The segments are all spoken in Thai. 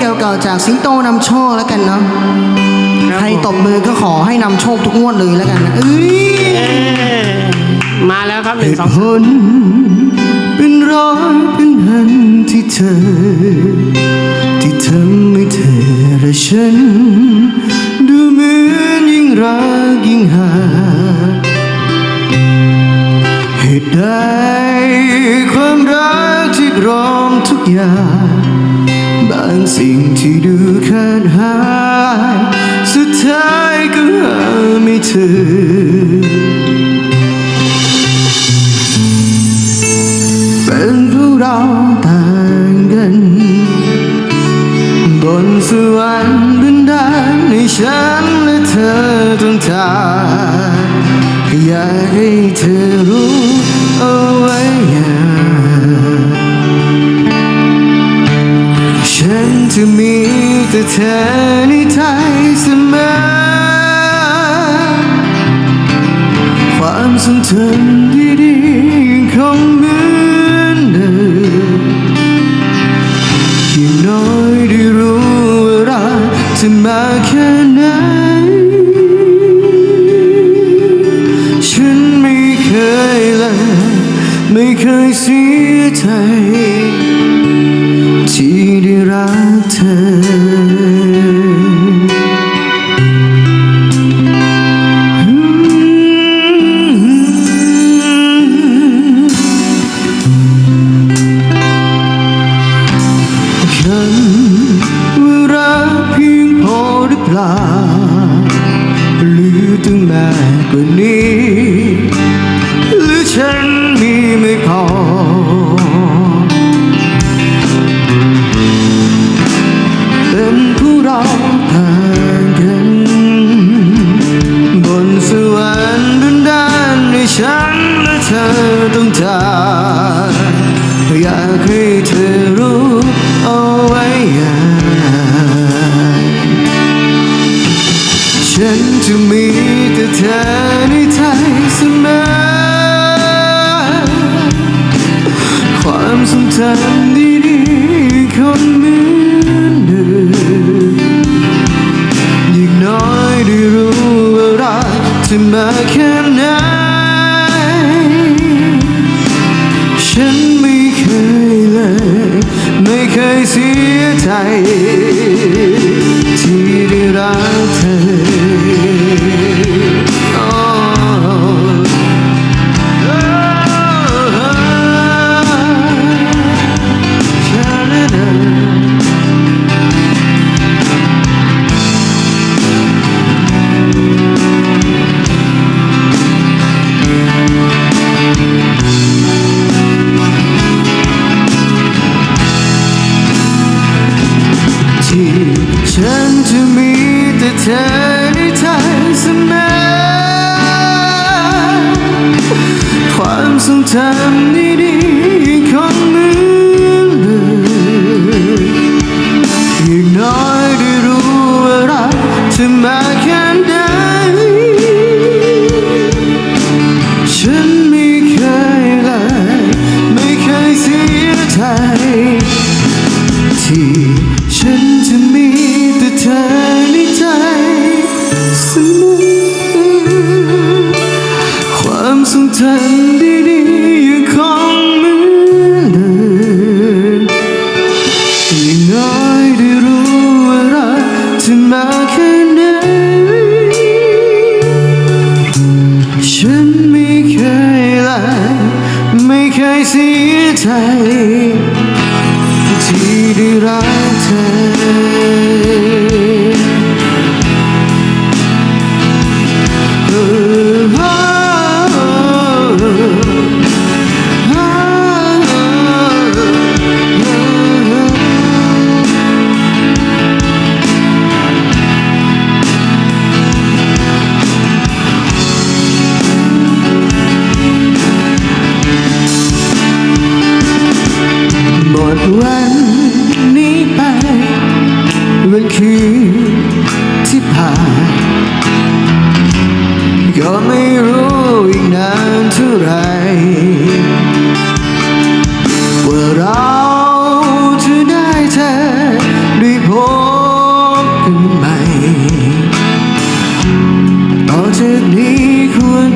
เก่าๆจากสิงโตนำโชคแล้วกันเนาะครับใครตบมือก็ขอให้นำโชคทุกงวดเลยแล้วกันนะเอ้ยเอ้ยมาแล้วครับหเหนึ่งตุสองผลเป็นร้อยเป็นพันที่เธอ ที่ทำให้เธอและฉัน ฉันและเธอต้องทางอยากให้เธอรู้เอาไว้อย่างฉันจะมีแต่เธอในใจเสมอความทรงจำ ต้อง ความทรงจำดีๆคงเหมือนเดิมยิ่งน้อยได้รู้ว่ารักจะมาแค่ไหนฉันไม่เคยเลย ไม่เคยเสียใจ ความ เคยเสียใจ ที่ได้รักเธอเอ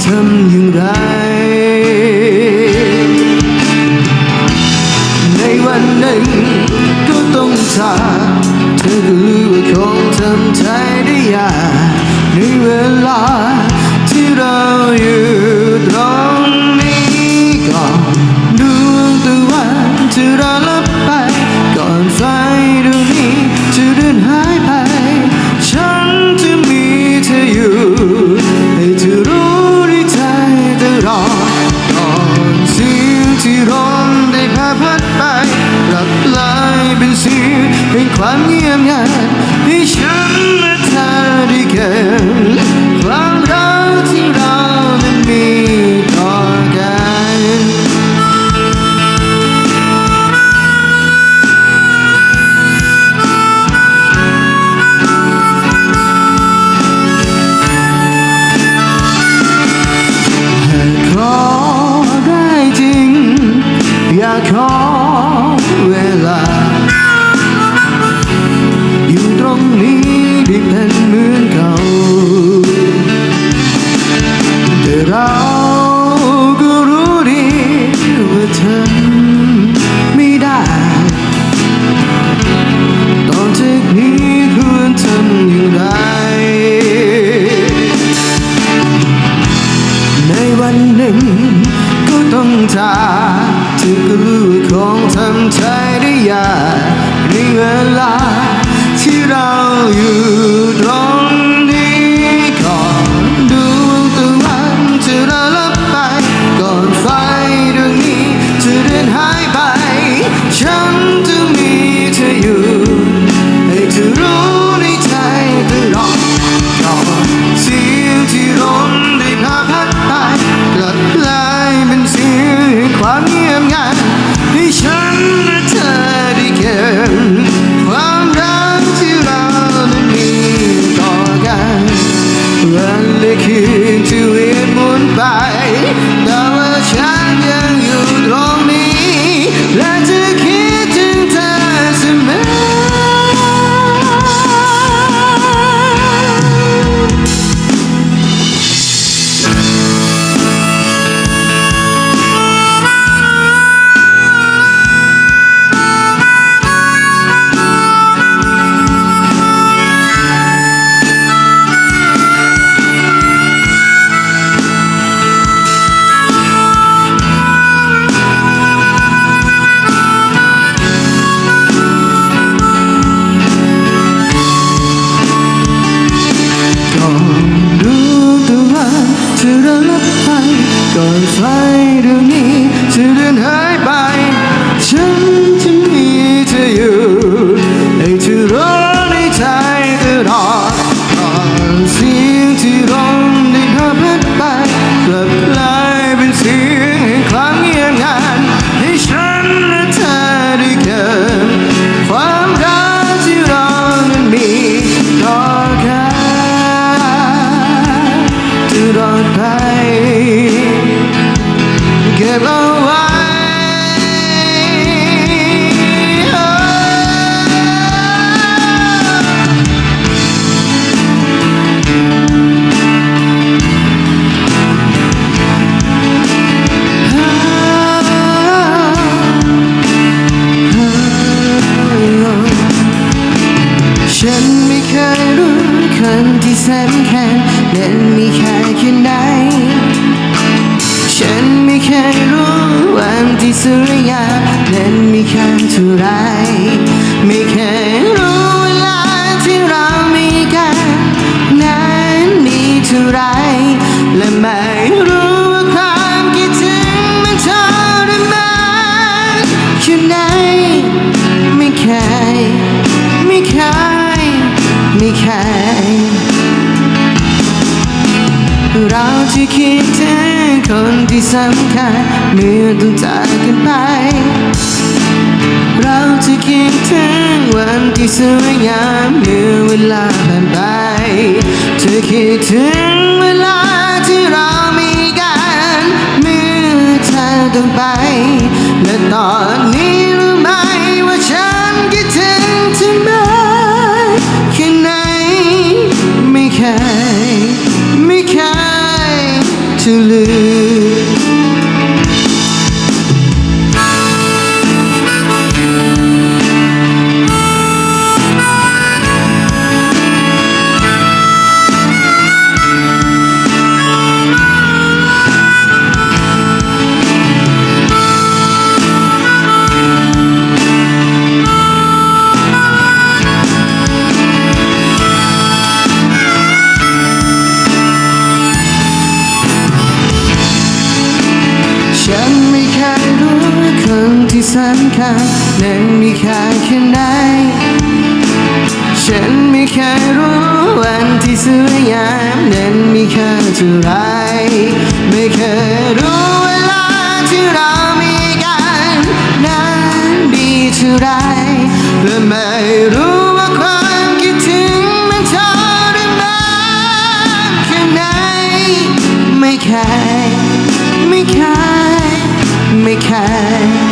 ทำอย่างไร เป็นความเงียบงันที่ฉันและเธอได้เก็บ เห็นมีแค่เท่าไรไม่เคยรู้เวลาที่เรามีกันนั้นมีเท่าไรและแม เราจะคิดถึงคนที่สำคัญเมื่อต้องจากกันไป เราจะคิดถึงวันที่สวยงามเมื่อเวลาผ่านไปจะคิดถึงเวลาที่เรามีกันเมื่อเธอต้องไปและตอนนี้ ฉันไม่เคยรู้วันที่สวยงามนั้นมีค่าเท่าไรไม่เคยรู้เวลาที่เรามีกันนั้นดีเท่าไรและไม่รู้ว่าความคิดถึงมันทรมานแค่ไหนไม่เคยไม่เคยไม่เคย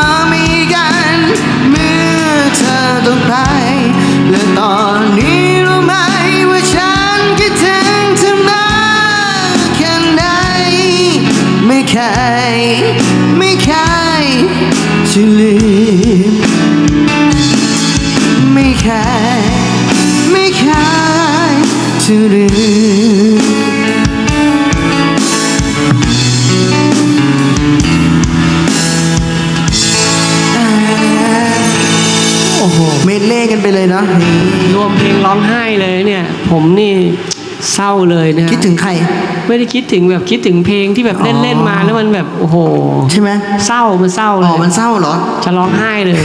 าะรวมเพลงร้องไห้เลยเนี่ย ผมนี่เศร้าเลยนะฮะคิดถึงใคร ไม่ได้คิดถึงแบบคิดถึงเพลงที่แบบเล่นเล่นๆมาแล้วมันแบบโอ้โหใช่ไหม เศร้ามันเศร้าเลอ๋อยมันเศร้าเหรอ จะร้องไห้เลย